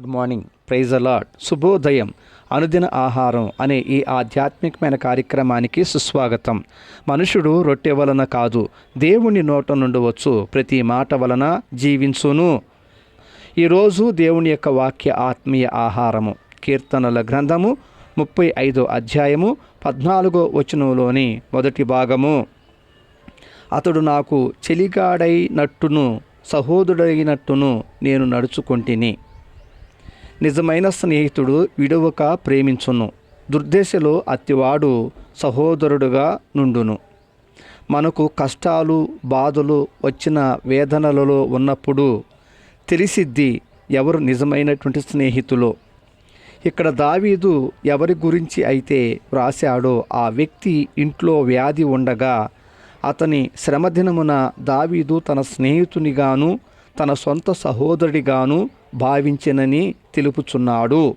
Good morning praise అలాడ్ శుభోదయం అనుదిన ఆహారం అనే ఈ ఆధ్యాత్మికమైన కార్యక్రమానికి సుస్వాగతం. మనుషుడు రొట్టె వలన కాదు దేవుని నోట నుండి వచ్చు ప్రతి మాట వలన జీవించును. ఈరోజు దేవుని యొక్క వాక్య ఆత్మీయ ఆహారము. కీర్తనల గ్రంథము ముప్పై ఐదో అధ్యాయము పద్నాలుగో వచనంలోని మొదటి భాగము. అతడు నాకు చెలిగాడైనట్టును సహోదరుడైనట్టును నేను నడుచుకొంటిని. నిజమైన స్నేహితుడు విడువక ప్రేమించును. దుర్దేశలో అత్తివాడు సహోదరుడుగా నుండును. మనకు కష్టాలు బాధలు వచ్చిన వేదనలలో ఉన్నప్పుడు తెలిసిద్ది ఎవరు నిజమైనటువంటి స్నేహితులో. ఇక్కడ దావీదు ఎవరి గురించి అయితే వ్రాశాడో ఆ వ్యక్తి ఇంట్లో వ్యాధి ఉండగా అతని శ్రమదినమున దావీదు తన స్నేహితునిగాను తన సొంత సహోదరుడిగాను భావించినని తెలుపుచున్నాడు.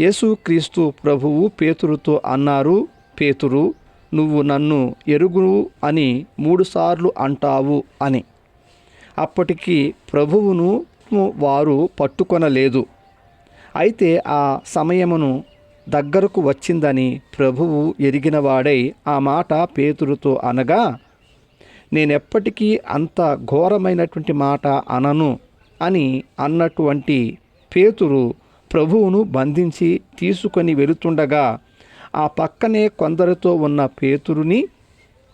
యేసుక్రీస్తు ప్రభువు పేతురుతో అన్నారు పేతురు నువ్వు నన్ను ఎరుగు అని మూడుసార్లు అంటావు అని. అప్పటికి ప్రభువును వారు పట్టుకొనలేదు. అయితే ఆ సమయమును దగ్గరకు వచ్చిందని ప్రభువు ఎరిగినవాడై ఆ మాట పేతురుతో అనగా నేనెప్పటికీ అంత ఘోరమైనటువంటి మాట అనను. అని అన్నటువంటి పేతురు ప్రభువును బంధించి తీసుకొని వెళుతుండగా ఆ పక్కనే కొందరితో ఉన్న పేతురుని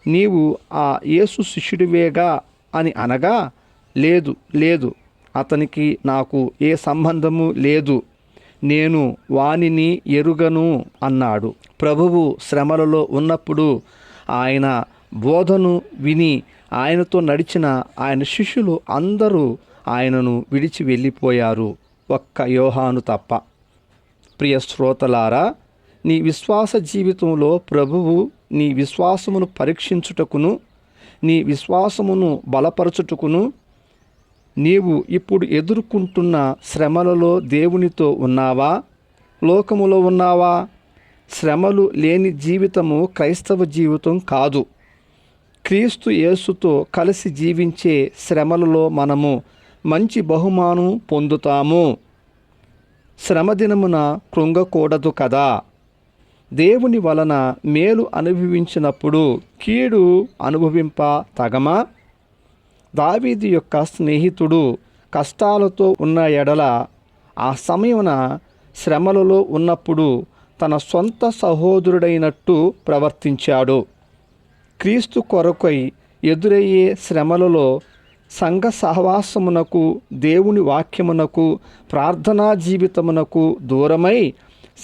నీవు ఆ యేసు శిష్యుడివేగా? అని అనగా లేదు లేదు అతనికి నాకు ఏ సంబంధము లేదు నేను వానిని ఎరుగను అన్నాడు. ప్రభువు శ్రమలలో ఉన్నప్పుడు ఆయన బోధను విని ఆయనతో నడిచిన ఆయన శిష్యులు అందరూ ఆయనను విడిచి వెళ్ళిపోయారు ఒక్క యోహాను తప్ప. ప్రియ శ్రోతలారా నీ విశ్వాస జీవితంలో ప్రభువు నీ విశ్వాసమును పరీక్షించుటకును నీ విశ్వాసమును బలపరచుటకును నీవు ఇప్పుడు ఎదుర్కొంటున్న శ్రమలలో దేవునితో ఉన్నావా? లోకములో ఉన్నావా? శ్రమలు లేని జీవితము క్రైస్తవ జీవితం కాదు. క్రీస్తు యేసుతో కలిసి జీవించే శ్రమలలో మనము మంచి బహుమానం పొందుతాము. శ్రమదినమున కృంగకూడదు కదా. దేవుని వలన మేలు అనుభవించినప్పుడు కీడు అనుభవింప తగమా దావీది యొక్క స్నేహితుడు కష్టాలతో ఉన్న ఎడల ఆ సమయమున శ్రమలలో ఉన్నప్పుడు తన సొంత సహోదరుడైనట్టు ప్రవర్తించాడు. క్రీస్తు కొరకై ఎదురయ్యే శ్రమలలో సంఘ సహవాసమునకు దేవుని వాక్యమునకు ప్రార్థనా జీవితమునకు దూరమై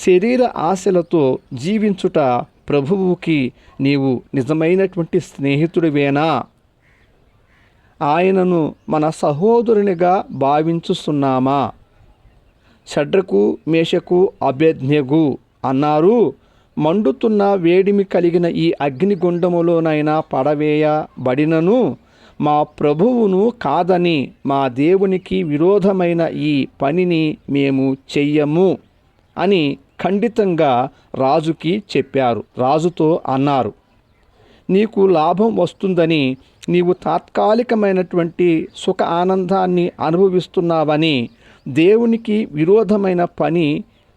శరీర ఆశలతో జీవించుట ప్రభువుకి నీవు నిజమైనటువంటి స్నేహితుడివేనా? ఆయనను మన సహోదరునిగా భావించుస్తున్నామా షడ్రకు మేషకు అభ్యజ్ఞగు అన్నారు మండుతున్న వేడిమి కలిగిన ఈ అగ్నిగుండములోనైనా పడవేయబడినను? మా ప్రభువును కాదని మా దేవునికి విరోధమైన ఈ పనిని మేము చెయ్యము అని ఖండితంగా రాజుకి చెప్పారు. రాజుతో అన్నారు నీకు లాభం వస్తుందని నీవు తాత్కాలికమైనటువంటి సుఖ ఆనందాన్ని అనుభవిస్తున్నావని దేవునికి విరోధమైన పని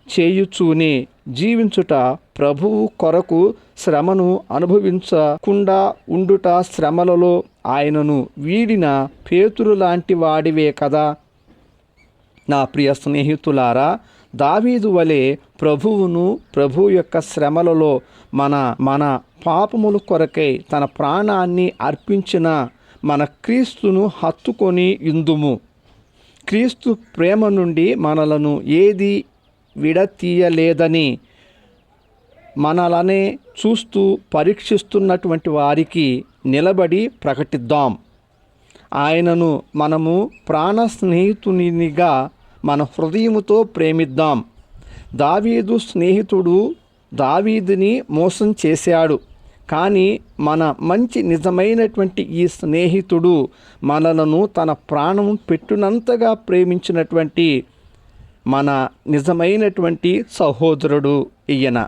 చేయుచూనే జీవించుట ప్రభువు కొరకు శ్రమను అనుభవించకుండా ఉండుట శ్రమలలో ఆయనను వీడిన పేతురు లాంటి వాడివే కదా. నా ప్రియ స్నేహితులారా దావీదు వలె ప్రభువును ప్రభు యొక్క శ్రమలలో మన మన పాపముల కొరకై తన ప్రాణాన్ని అర్పించిన మన క్రీస్తును హత్తుకొని ఇందుము. క్రీస్తు ప్రేమ నుండి మనలను ఏది విడతీయలేదని మనలనే చూస్తూ పరీక్షిస్తున్నటువంటి వారికి నిలబడి ప్రకటిద్దాం. ఆయనను మనము ప్రాణ స్నేహితునిగా మన హృదయముతో ప్రేమిద్దాం. దావీదు స్నేహితుడు దావీదుని మోసం చేశాడు. కానీ మన మంచి నిజమైనటువంటి ఈ స్నేహితుడు మనలను తన ప్రాణం పెట్టునంతగా ప్రేమించినటువంటి మన నిజమైనటువంటి సహోదరుడు ఈయన.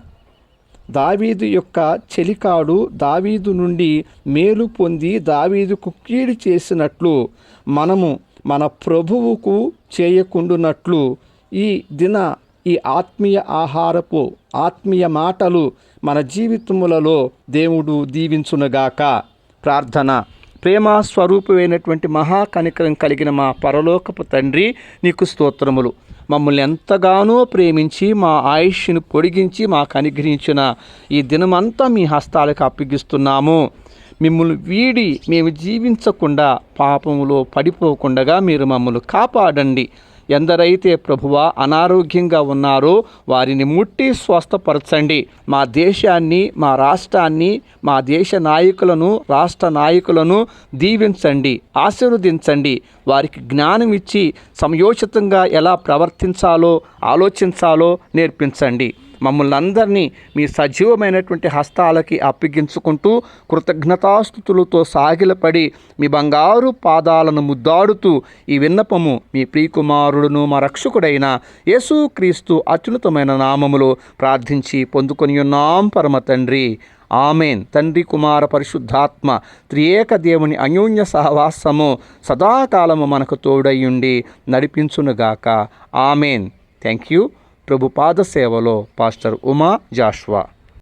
దావీదు యొక్క చెలికాడు దావీదు నుండి మేలు పొంది దావీదుకు కీడు చేసినట్లు మనము మన ప్రభువుకు చేయకుండునట్లు ఈ దిన ఈ ఆత్మీయ ఆహారపు ఆత్మీయ మాటలు మన జీవితములలో దేవుడు దీవించునుగాక. ప్రార్థన. ప్రేమ స్వరూపమైనటువంటి మహాకనికరం కలిగిన మా పరలోకపు తండ్రి నీకు స్తోత్రములు. మమ్మల్ని ఎంతగానో ప్రేమించి మా ఆయుష్ను పొడిగించి మాకు అనుగ్రహించిన ఈ దినమంతా మీ హస్తాలకు అప్పగిస్తున్నాము. మిమ్మల్ని వీడి మేము జీవించకుండా పాపములో పడిపోకుండగా మీరు మమ్మల్ని కాపాడండి. ఎందరైతే ప్రభువా అనారోగ్యంగా ఉన్నారో వారిని ముట్టి స్వస్థపరచండి. మా దేశాన్ని మా రాష్ట్రాన్ని మా దేశ నాయకులను రాష్ట్ర నాయకులను దీవించండి ఆశీర్వదించండి. వారికి జ్ఞానం ఇచ్చి సమయోచితంగా ఎలా ప్రవర్తించాలో ఆలోచించాలో నేర్పించండి. మమ్మల్ని అందరినీ మీ సజీవమైనటువంటి హస్తాలకి అప్పగించుకుంటూ కృతజ్ఞతాస్థుతులతో సాగిలపడి మీ బంగారు పాదాలను ముద్దాడుతూ ఈ విన్నపము మీ ప్రియకుమారుడును మా రక్షకుడైన యేసుక్రీస్తు అత్యున్నతమైన నామములో ప్రార్థించి పొందుకొని ఉన్నాం పరమ తండ్రి. ఆమెన్. తండ్రి కుమార పరిశుద్ధాత్మ త్రియేక దేవుని అన్యోన్య సహవాసము సదాకాలము మనకు తోడయ్యుండి నడిపించునుగాక. ఆమెన్. Thank you. ప్రభు పాద సేవలో పాస్టర్ ఉమా జాష్వా.